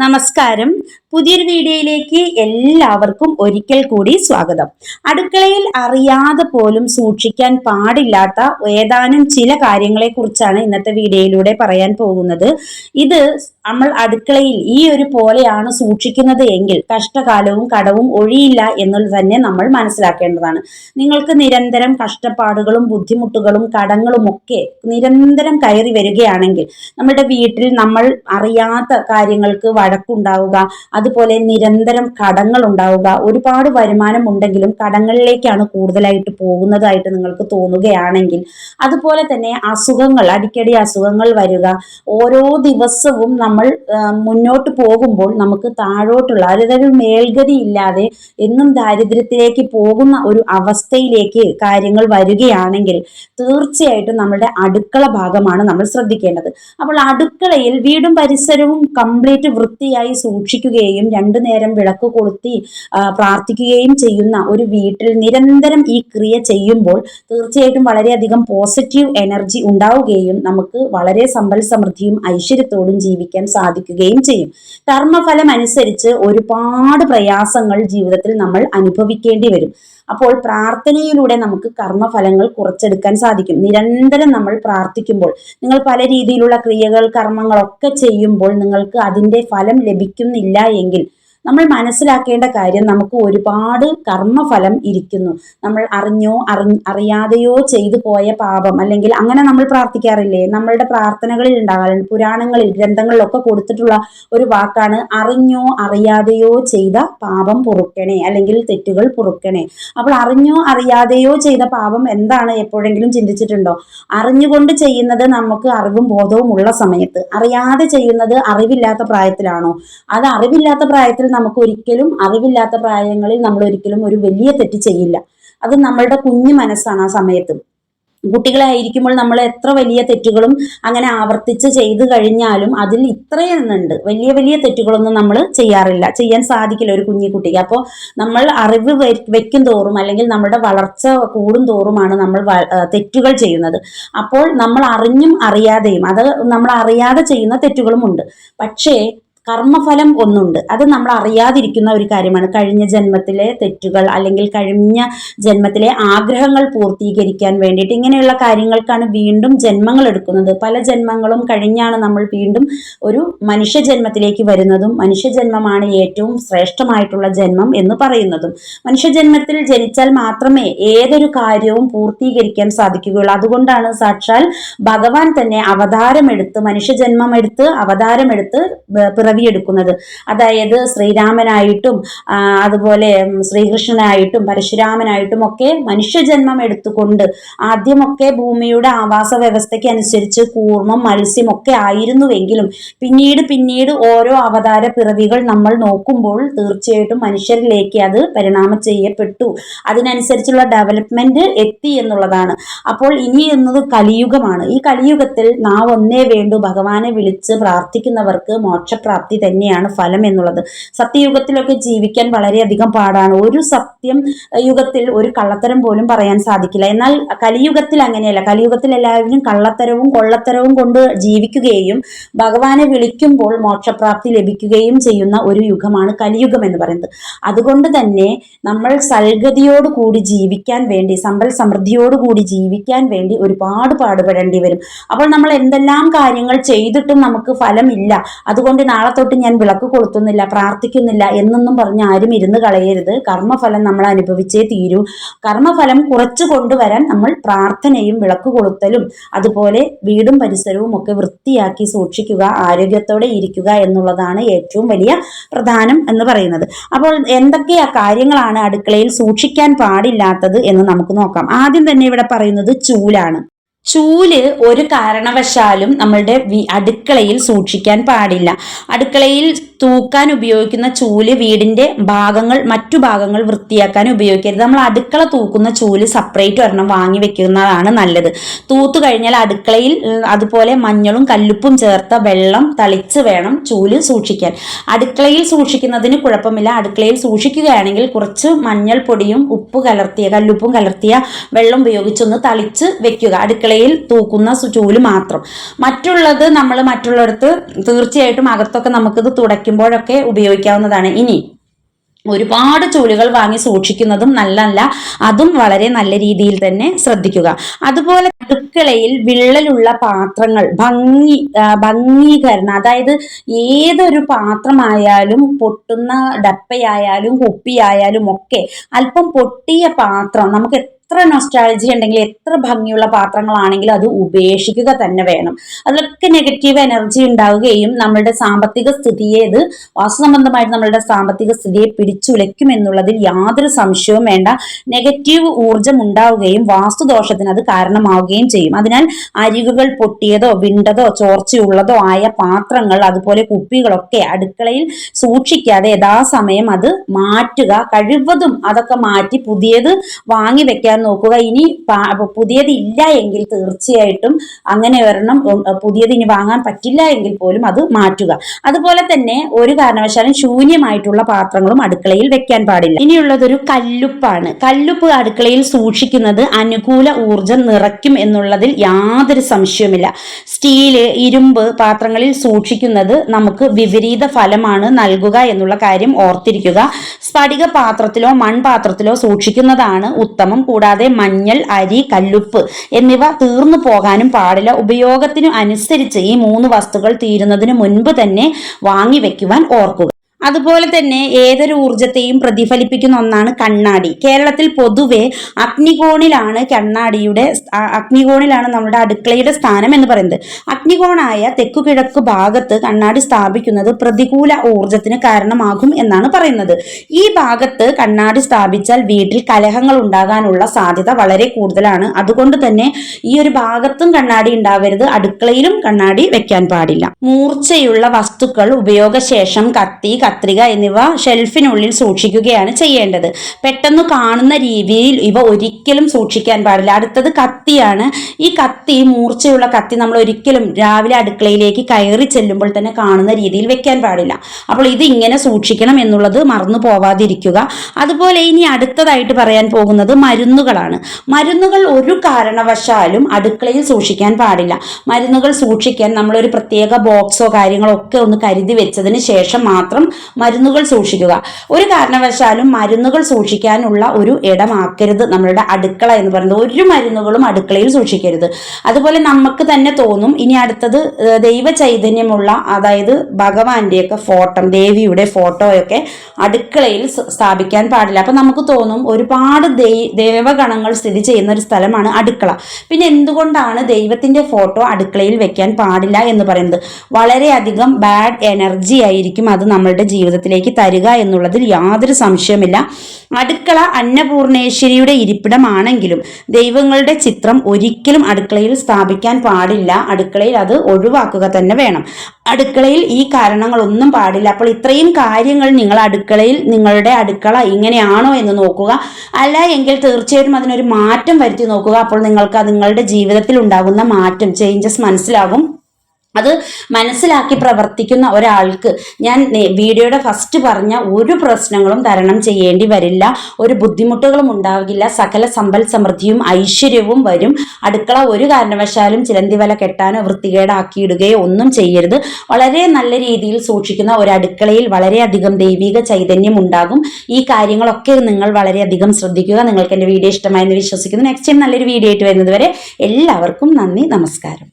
നമസ്കാരം. പുതിയൊരു വീഡിയോയിലേക്ക് എല്ലാവർക്കും ഒരിക്കൽ കൂടി സ്വാഗതം. അടുക്കളയിൽ അറിയാതെ പോലും സൂക്ഷിക്കാൻ പാടില്ലാത്ത ഏതാനും ചില കാര്യങ്ങളെ കുറിച്ചാണ് ഇന്നത്തെ വീഡിയോയിലൂടെ പറയാൻ പോകുന്നത്. ഇത് നമ്മൾ അടുക്കളയിൽ ഈ ഒരു പോലെയാണ് സൂക്ഷിക്കുന്നത് എങ്കിൽ കഷ്ടകാലവും കടവും ഒഴിയില്ല എന്നുള്ളത് തന്നെ നമ്മൾ മനസ്സിലാക്കേണ്ടതാണ്. നിങ്ങൾക്ക് നിരന്തരം കഷ്ടപ്പാടുകളും ബുദ്ധിമുട്ടുകളും കടങ്ങളും ഒക്കെ നിരന്തരം കയറി വരികയാണെങ്കിൽ നമ്മുടെ വീട്ടിൽ നമ്മൾ അറിയാത്ത കാര്യങ്ങൾക്ക് വഴക്കുണ്ടാവുക അതുപോലെ നിരന്തരം കടങ്ങൾ ഉണ്ടാവുക. ഒരുപാട് വരുമാനം ഉണ്ടെങ്കിലും കടങ്ങളിലേക്കാണ് കൂടുതലായിട്ട് പോകുന്നതായിട്ട് നിങ്ങൾക്ക് തോന്നുകയാണെങ്കിൽ. അതുപോലെ തന്നെ അസുഖങ്ങൾ അടിക്കടി അസുഖങ്ങൾ വരിക. ഓരോ ദിവസവും നമ്മൾ മുന്നോട്ട് പോകുമ്പോൾ നമുക്ക് താഴോട്ടുള്ള അതായത് മേൽഗതി ഇല്ലാതെ എന്നും ദാരിദ്ര്യത്തിലേക്ക് പോകുന്ന ഒരു അവസ്ഥയിലേക്ക് കാര്യങ്ങൾ വരികയാണെങ്കിൽ തീർച്ചയായിട്ടും നമ്മുടെ അടുക്കള ഭാഗമാണ് നമ്മൾ ശ്രദ്ധിക്കേണ്ടത്. അപ്പോൾ അടുക്കളയിൽ വീടും പരിസരവും കംപ്ലീറ്റ് വൃത്തിയായി സൂക്ഷിക്കുകയും രണ്ടു നേരം വിളക്ക് കൊളുത്തി പ്രാർത്ഥിക്കുകയും ചെയ്യുന്ന ഒരു വീട്ടിൽ നിരന്തരം ഈ ക്രിയ ചെയ്യുമ്പോൾ തീർച്ചയായിട്ടും വളരെയധികം പോസിറ്റീവ് എനർജി ഉണ്ടാവുകയും നമുക്ക് വളരെ സമ്പൽ സമൃദ്ധിയും ഐശ്വര്യത്തോടും ജീവിക്കാൻ സാധിക്കുകയും ചെയ്യും. കർമ്മഫലം അനുസരിച്ച് ഒരുപാട് പ്രയാസങ്ങൾ ജീവിതത്തിൽ നമ്മൾ അനുഭവിക്കേണ്ടി വരും. അപ്പോൾ പ്രാർത്ഥനയിലൂടെ നമുക്ക് കർമ്മഫലങ്ങൾ കുറച്ചെടുക്കാൻ സാധിക്കും. നിരന്തരം നമ്മൾ പ്രാർത്ഥിക്കുമ്പോൾ നിങ്ങൾ പല രീതിയിലുള്ള ക്രിയകൾ കർമ്മങ്ങളൊക്കെ ചെയ്യുമ്പോൾ നിങ്ങൾക്ക് അതിന്റെ ഫലം ലഭിക്കുന്നില്ല എങ്കിൽ നമ്മൾ മനസ്സിലാക്കേണ്ട കാര്യം നമുക്ക് ഒരുപാട് കർമ്മഫലം ഇരിക്കുന്നു. നമ്മൾ അറിഞ്ഞോ അറി അറിയാതെയോ ചെയ്തു പോയ പാപം അല്ലെങ്കിൽ അങ്ങനെ നമ്മൾ പ്രാർത്ഥിക്കാറില്ലേ? നമ്മളുടെ പ്രാർത്ഥനകളിൽ ഉണ്ടാകാറുണ്ട്. പുരാണങ്ങളിൽ ഗ്രന്ഥങ്ങളിലൊക്കെ കൊടുത്തിട്ടുള്ള ഒരു വാക്കാണ് അറിഞ്ഞോ അറിയാതെയോ ചെയ്ത പാപം പൊറുക്കണേ അല്ലെങ്കിൽ തെറ്റുകൾ പൊറുക്കണേ. അപ്പോൾ അറിഞ്ഞോ അറിയാതെയോ ചെയ്ത പാപം എന്താണ്? എപ്പോഴെങ്കിലും ചിന്തിച്ചിട്ടുണ്ടോ? അറിഞ്ഞുകൊണ്ട് ചെയ്യുന്നത് നമുക്ക് അറിവും ബോധവും ഉള്ള സമയത്ത്. അറിയാതെ ചെയ്യുന്നത് അറിവില്ലാത്ത പ്രായത്തിലാണോ? അത് അറിവില്ലാത്ത പ്രായത്തിൽ നമുക്ക് ഒരിക്കലും അറിവില്ലാത്ത പ്രായങ്ങളിൽ നമ്മൾ ഒരിക്കലും ഒരു വലിയ തെറ്റ് ചെയ്യില്ല. അത് നമ്മളുടെ കുഞ്ഞു മനസ്സാണ് ആ സമയത്ത്. കുട്ടികളായിരിക്കുമ്പോൾ നമ്മൾ എത്ര വലിയ തെറ്റുകളും അങ്ങനെ ആവർത്തിച്ച് ചെയ്തു കഴിഞ്ഞാലും അതിൽ ഇത്രയെന്നുണ്ട് വലിയ വലിയ തെറ്റുകളൊന്നും നമ്മൾ ചെയ്യാറില്ല. ചെയ്യാൻ സാധിക്കില്ല ഒരു കുഞ്ഞു കുട്ടിക്ക്. അപ്പോൾ നമ്മൾ അറിവ് വെക്കും തോറും അല്ലെങ്കിൽ നമ്മുടെ വളർച്ച കൂടും തോറുമാണ് നമ്മൾ തെറ്റുകൾ ചെയ്യുന്നത്. അപ്പോൾ നമ്മൾ അറിഞ്ഞും അറിയാതെയും അത് നമ്മൾ അറിയാതെ ചെയ്യുന്ന തെറ്റുകളും ഉണ്ട് പക്ഷേ കർമ്മഫലം ഒന്നുണ്ട്. അത് നമ്മൾ അറിയാതിരിക്കുന്ന ഒരു കാര്യമാണ്. കഴിഞ്ഞ ജന്മത്തിലെ തെറ്റുകൾ അല്ലെങ്കിൽ കഴിഞ്ഞ ജന്മത്തിലെ ആഗ്രഹങ്ങൾ പൂർത്തീകരിക്കാൻ വേണ്ടിയിട്ട് ഇങ്ങനെയുള്ള കാര്യങ്ങൾക്കാണ് വീണ്ടും ജന്മങ്ങൾ എടുക്കുന്നത്. പല ജന്മങ്ങളും കഴിഞ്ഞാണ് നമ്മൾ വീണ്ടും ഒരു മനുഷ്യ ജന്മത്തിലേക്ക് വരുന്നതും മനുഷ്യ ജന്മമാണ് ഏറ്റവും ശ്രേഷ്ഠമായിട്ടുള്ള ജന്മം എന്ന് പറയുന്നതും. മനുഷ്യ ജന്മത്തിൽ ജനിച്ചാൽ മാത്രമേ ഏതൊരു കാര്യവും പൂർത്തീകരിക്കാൻ സാധിക്കുകയുള്ളൂ. അതുകൊണ്ടാണ് സാക്ഷാൽ ഭഗവാൻ തന്നെ അവതാരമെടുത്ത് മനുഷ്യജന്മം എടുത്ത് അവതാരമെടുത്ത് ബ- പിറവിയെടുക്കുന്നത് അതായത് ശ്രീരാമനായിട്ടും അതുപോലെ ശ്രീകൃഷ്ണനായിട്ടും പരശുരാമനായിട്ടും ഒക്കെ മനുഷ്യജന്മം എടുത്തുകൊണ്ട് ആദ്യമൊക്കെ ഭൂമിയുടെ ആവാസ വ്യവസ്ഥയ്ക്ക് അനുസരിച്ച് കൂർമ്മം മത്സ്യം ഒക്കെ ആയിരുന്നുവെങ്കിലും പിന്നീട് പിന്നീട് ഓരോ അവതാര പിറവികൾ നമ്മൾ നോക്കുമ്പോൾ തീർച്ചയായിട്ടും മനുഷ്യരിലേക്ക് അത് പരിണാമം ചെയ്യപ്പെട്ടു. അതിനനുസരിച്ചുള്ള ഡെവലപ്മെന്റ് എത്തി എന്നുള്ളതാണ്. അപ്പോൾ ഇനി എന്നത് കലിയുഗമാണ്. ഈ കലിയുഗത്തിൽ നാം ഒന്നേ വേണ്ടു. ഭഗവാനെ വിളിച്ച് പ്രാർത്ഥിക്കുന്നവർക്ക് മോക്ഷപ്രാപ്തി തന്നെയാണ് ഫലം എന്നുള്ളത്. സത്യയുഗത്തിലൊക്കെ ജീവിക്കാൻ വളരെയധികം പാടാണ്. ഒരു സത്യം യുഗത്തിൽ ഒരു കള്ളത്തരം പോലും പറയാൻ സാധിക്കില്ല. എന്നാൽ കലിയുഗത്തിൽ അങ്ങനെയല്ല. കലിയുഗത്തിൽ എല്ലാവരും കള്ളത്തരവും കൊള്ളത്തരവും കൊണ്ട് ജീവിക്കുകയും ഭഗവാനെ വിളിക്കുമ്പോൾ മോക്ഷപ്രാപ്തി ലഭിക്കുകയും ചെയ്യുന്ന ഒരു യുഗമാണ് കലിയുഗം എന്ന് പറയുന്നത്. അതുകൊണ്ട് തന്നെ നമ്മൾ സൽഗതിയോട് കൂടി ജീവിക്കാൻ വേണ്ടി സമ്പൽ സമൃദ്ധിയോട് കൂടി ജീവിക്കാൻ വേണ്ടി ഒരുപാട് പാടുപെടേണ്ടി വരും. അപ്പോൾ നമ്മൾ എന്തെല്ലാം കാര്യങ്ങൾ ചെയ്തിട്ടും നമുക്ക് ഫലമില്ല. അതുകൊണ്ട് നാളെ തൊട്ട് ഞാൻ വിളക്ക് കൊളുത്തുന്നില്ല പ്രാർത്ഥിക്കുന്നില്ല എന്നൊന്നും പറഞ്ഞ് ആരും ഇരുന്ന് കളയരുത്. കർമ്മഫലം നമ്മൾ അനുഭവിച്ചേ തീരൂ. കർമ്മഫലം കുറച്ചു കൊണ്ടുവരാൻ നമ്മൾ പ്രാർത്ഥനയും വിളക്ക് കൊളുത്തലും അതുപോലെ വീടും പരിസരവും ഒക്കെ വൃത്തിയാക്കി സൂക്ഷിക്കുക ആരോഗ്യത്തോടെ ഇരിക്കുക എന്നുള്ളതാണ് ഏറ്റവും വലിയ പ്രധാനം എന്ന് പറയുന്നത്. അപ്പോൾ എന്തൊക്കെയാ കാര്യങ്ങളാണ് അടുക്കളയിൽ സൂക്ഷിക്കാൻ പാടില്ലാത്തത് എന്ന് നമുക്ക് നോക്കാം. ആദ്യം തന്നെ ഇവിടെ പറയുന്നത് ചൂലാണ്. ചൂൽ ഒരു കാരണവശാലും നമ്മളുടെ അടുക്കളയിൽ സൂക്ഷിക്കാൻ പാടില്ല. അടുക്കളയിൽ തൂക്കാൻ ഉപയോഗിക്കുന്ന ചൂൽ വീടിന്റെ ഭാഗങ്ങൾ മറ്റു ഭാഗങ്ങൾ വൃത്തിയാക്കാൻ ഉപയോഗിക്കരുത്. നമ്മൾ അടുക്കള തൂക്കുന്ന ചൂൽ സെപ്പറേറ്റ് ഒരെണ്ണം വാങ്ങി വെക്കുന്നതാണ് നല്ലത്. തൂത്തു കഴിഞ്ഞാൽ അടുക്കളയിൽ അതുപോലെ മഞ്ഞളും കല്ലുപ്പും ചേർത്ത വെള്ളം തളിച്ച് വേണം ചൂൽ സൂക്ഷിക്കാൻ. അടുക്കളയിൽ സൂക്ഷിക്കുന്നതിന് കുഴപ്പമില്ല. അടുക്കളയിൽ സൂക്ഷിക്കുകയാണെങ്കിൽ കുറച്ച് മഞ്ഞൾപ്പൊടിയും ഉപ്പ് കലർത്തിയ കല്ലുപ്പും കലർത്തിയ വെള്ളം ഉപയോഗിച്ചൊന്ന് തളിച്ച് വെക്കുക. അടുക്കളയിൽ തൂക്കുന്ന ചൂൽ മാത്രം. മറ്റുള്ളത് നമ്മൾ മറ്റുള്ളിടത്ത് തീർച്ചയായിട്ടും അകത്തൊക്കെ നമുക്കിത് തുടയ്ക്കുമ്പോഴൊക്കെ ഉപയോഗിക്കാവുന്നതാണ്. ഇനി ഒരുപാട് ചൂലുകൾ വാങ്ങി സൂക്ഷിക്കുന്നതും നല്ലതല്ല. അതും വളരെ നല്ല രീതിയിൽ തന്നെ ശ്രദ്ധിക്കുക. അതുപോലെ അടുക്കളയിൽ വിള്ളലുള്ള പാത്രങ്ങൾ ഭംഗി ഭംഗീകരണം അതായത് ഏതൊരു പാത്രമായാലും പൊട്ടുന്ന ഡപ്പയായാലും കുപ്പിയായാലും ഒക്കെ അല്പം പൊട്ടിയ പാത്രം നമുക്ക് എത്ര നൊസ്റ്റാളജി ഉണ്ടെങ്കിൽ എത്ര ഭംഗിയുള്ള പാത്രങ്ങളാണെങ്കിലും അത് ഉപേക്ഷിക്കുക തന്നെ വേണം. അതിലൊക്കെ നെഗറ്റീവ് എനർജി ഉണ്ടാവുകയും നമ്മളുടെ സാമ്പത്തിക സ്ഥിതിയെ ഇത് വാസ്തുസംബന്ധമായിട്ട് നമ്മളുടെ സാമ്പത്തിക സ്ഥിതിയെ പിടിച്ചുലയ്ക്കും എന്നുള്ളതിൽ യാതൊരു സംശയവും വേണ്ട. നെഗറ്റീവ് ഊർജം ഉണ്ടാവുകയും വാസ്തുദോഷത്തിന് അത് കാരണമാവുകയും ചെയ്യും. അതിനാൽ അരികുകൾ പൊട്ടിയതോ വിണ്ടതോ ചോർച്ചയുള്ളതോ ആയ പാത്രങ്ങൾ അതുപോലെ കുപ്പികളൊക്കെ അടുക്കളയിൽ സൂക്ഷിക്കാതെ യഥാസമയം അത് മാറ്റുക കഴിവതും അതൊക്കെ മാറ്റി പുതിയത് വാങ്ങി വെക്കാൻ നോക്കുക. ഇനി പാ- പുതിയത് ഇല്ല എങ്കിൽ തീർച്ചയായിട്ടും അങ്ങനെ ഒരെണ്ണം പുതിയത് ഇനി വാങ്ങാൻ പറ്റില്ല എങ്കിൽ പോലും അത് മാറ്റുക. അതുപോലെ തന്നെ ഒരു കാരണവശാലും ശൂന്യമായിട്ടുള്ള പാത്രങ്ങളും അടുക്കളയിൽ വെക്കാൻ പാടില്ല. ഇനിയുള്ളതൊരു കല്ലുപ്പാണ്. കല്ലുപ്പ് അടുക്കളയിൽ സൂക്ഷിക്കുന്നത് അനുകൂല ഊർജം നിറയ്ക്കും എന്നുള്ളതിൽ യാതൊരു സംശയവുമില്ല. സ്റ്റീൽ ഇരുമ്പ് പാത്രങ്ങളിൽ സൂക്ഷിക്കുന്നത് നമുക്ക് വിപരീത ഫലമാണ് നൽകുക എന്നുള്ള കാര്യം ഓർത്തിരിക്കുക. സ്ഫടിക പാത്രത്തിലോ മൺപാത്രത്തിലോ സൂക്ഷിക്കുന്നതാണ് ഉത്തമം. കൂടാതെ മഞ്ഞൾ അരി കല്ലുപ്പ് എന്നിവ തീർന്നു പോകാനും പാടില്ല. ഉപയോഗത്തിനു അനുസരിച്ച് ഈ മൂന്ന് വസ്തുക്കൾ തീരുന്നതിന് മുൻപ് തന്നെ വാങ്ങി വെക്കുവാൻ ഓർക്കുക. അതുപോലെ തന്നെ ഏതൊരു ഊർജത്തെയും പ്രതിഫലിപ്പിക്കുന്ന ഒന്നാണ് കണ്ണാടി. കേരളത്തിൽ പൊതുവെ അഗ്നികോണിലാണ് കണ്ണാടിയുടെ അഗ്നികോണിലാണ് നമ്മുടെ അടുക്കളയുടെ സ്ഥാനം എന്ന് പറയുന്നത്. അഗ്നികോണായ തെക്കു കിഴക്ക് ഭാഗത്ത് കണ്ണാടി സ്ഥാപിക്കുന്നത് പ്രതികൂല ഊർജത്തിന് കാരണമാകും എന്നാണ് പറയുന്നത്. ഈ ഭാഗത്ത് കണ്ണാടി സ്ഥാപിച്ചാൽ വീട്ടിൽ കലഹങ്ങൾ ഉണ്ടാകാനുള്ള സാധ്യത വളരെ കൂടുതലാണ്. അതുകൊണ്ട് തന്നെ ഈ ഒരു ഭാഗത്തും കണ്ണാടി ഉണ്ടാവരുത് അടുക്കളയിലും കണ്ണാടി വെക്കാൻ പാടില്ല. മൂർച്ചയുള്ള വസ്തുക്കൾ ഉപയോഗശേഷം കത്തി കത്രിക എന്നിവ ഷെൽഫിനുള്ളിൽ സൂക്ഷിക്കുകയാണ് ചെയ്യേണ്ടത്. പെട്ടെന്ന് കാണുന്ന രീതിയിൽ ഇവ ഒരിക്കലും സൂക്ഷിക്കാൻ പാടില്ല. അടുത്തത് കത്തിയാണ്. ഈ കത്തി മൂർച്ചയുള്ള കത്തി നമ്മൾ ഒരിക്കലും രാവിലെ അടുക്കളയിലേക്ക് കയറി ചെല്ലുമ്പോൾ തന്നെ കാണുന്ന രീതിയിൽ വെക്കാൻ പാടില്ല. അപ്പോൾ ഇത് ഇങ്ങനെ സൂക്ഷിക്കണം എന്നുള്ളത് മറന്നു പോവാതിരിക്കുക. അതുപോലെ ഇനി അടുത്തതായിട്ട് പറയാൻ പോകുന്നത് മരുന്നുകളാണ്. മരുന്നുകൾ ഒരു കാരണവശാലും അടുക്കളയിൽ സൂക്ഷിക്കാൻ പാടില്ല. മരുന്നുകൾ സൂക്ഷിക്കാൻ നമ്മളൊരു പ്രത്യേക ബോക്സോ കാര്യങ്ങളോ ഒക്കെ ഒന്ന് കരുതി വെച്ചതിന് ശേഷം മാത്രം മരുന്നുകൾ സൂക്ഷിക്കുക. ഒരു കാരണവശാലും മരുന്നുകൾ സൂക്ഷിക്കാനുള്ള ഒരു ഇടമാക്കരുത്. നമ്മളുടെ അടുക്കള എന്ന് പറയുന്നത് ഒരു മരുന്നുകളും അടുക്കളയിൽ സൂക്ഷിക്കരുത്. അതുപോലെ നമുക്ക് തന്നെ തോന്നും ഇനി അടുത്തത് ദൈവ ചൈതന്യമുള്ള അതായത് ഭഗവാന്റെയൊക്കെ ഫോട്ടോ ദേവിയുടെ ഫോട്ടോയൊക്കെ അടുക്കളയിൽ സ്ഥാപിക്കാൻ പാടില്ല. അപ്പം നമുക്ക് തോന്നും ഒരുപാട് ദേവഗണങ്ങൾ സ്ഥിതി ചെയ്യുന്ന ഒരു സ്ഥലമാണ് അടുക്കള. പിന്നെ എന്തുകൊണ്ടാണ് ദൈവത്തിന്റെ ഫോട്ടോ അടുക്കളയിൽ വെക്കാൻ പാടില്ല എന്ന് പറയുന്നത്? വളരെയധികം ബാഡ് എനർജി ആയിരിക്കും അത് നമ്മളുടെ ജീവിതത്തിലേക്ക് തരിക എന്നുള്ളതിൽ യാതൊരു സംശയമില്ല അടുക്കള അന്നപൂർണേശ്വരിയുടെ ഇരിപ്പിടമാണെങ്കിലും ദൈവങ്ങളുടെ ചിത്രം ഒരിക്കലും അടുക്കളയിൽ സ്ഥാപിക്കാൻ പാടില്ല. അടുക്കളയിൽ അത് ഒഴിവാക്കുക തന്നെ വേണം. അടുക്കളയിൽ ഈ കാരണങ്ങളൊന്നും പാടില്ല. അപ്പോൾ ഇത്രയും കാര്യങ്ങൾ നിങ്ങൾ അടുക്കളയിൽ നിങ്ങളുടെ അടുക്കള ഇങ്ങനെയാണോ എന്ന് നോക്കുക. അല്ല എങ്കിൽ തീർച്ചയായിട്ടും അതിനൊരു മാറ്റം വരുത്തി നോക്കുക. അപ്പോൾ നിങ്ങൾക്ക് നിങ്ങളുടെ ജീവിതത്തിൽ ഉണ്ടാകുന്ന മാറ്റം ചേഞ്ചസ് മനസ്സിലാകും അത് മനസ്സിലാക്കി പ്രവർത്തിക്കുന്ന ഒരാൾക്ക് ഞാൻ വീഡിയോയുടെ ഫസ്റ്റ് പറഞ്ഞ ഒരു പ്രശ്നങ്ങളും തരണം ചെയ്യേണ്ടി വരില്ല. ഒരു ബുദ്ധിമുട്ടുകളും ഉണ്ടാകില്ല. സകല സമ്പൽ സമൃദ്ധിയും ഐശ്വര്യവും വരും. അടുക്കള ഒരു കാരണവശാലും ചിലന്തി വല കെട്ടാനോ വൃത്തികേടാക്കിയിടുകയോ ഒന്നും ചെയ്യരുത്. വളരെ നല്ല രീതിയിൽ സൂക്ഷിക്കുന്ന ഒരു അടുക്കളയിൽ വളരെയധികം ദൈവിക ചൈതന്യം ഉണ്ടാകും. ഈ കാര്യങ്ങളൊക്കെ നിങ്ങൾ വളരെയധികം ശ്രദ്ധിക്കുക. നിങ്ങൾക്ക് എന്റെ വീഡിയോ ഇഷ്ടമായെന്ന് വിശ്വസിക്കുന്നു. നെക്സ്റ്റ് ടൈം നല്ലൊരു വീഡിയോ ആയിട്ട് വരുന്നതുവരെ എല്ലാവർക്കും നന്ദി നമസ്കാരം.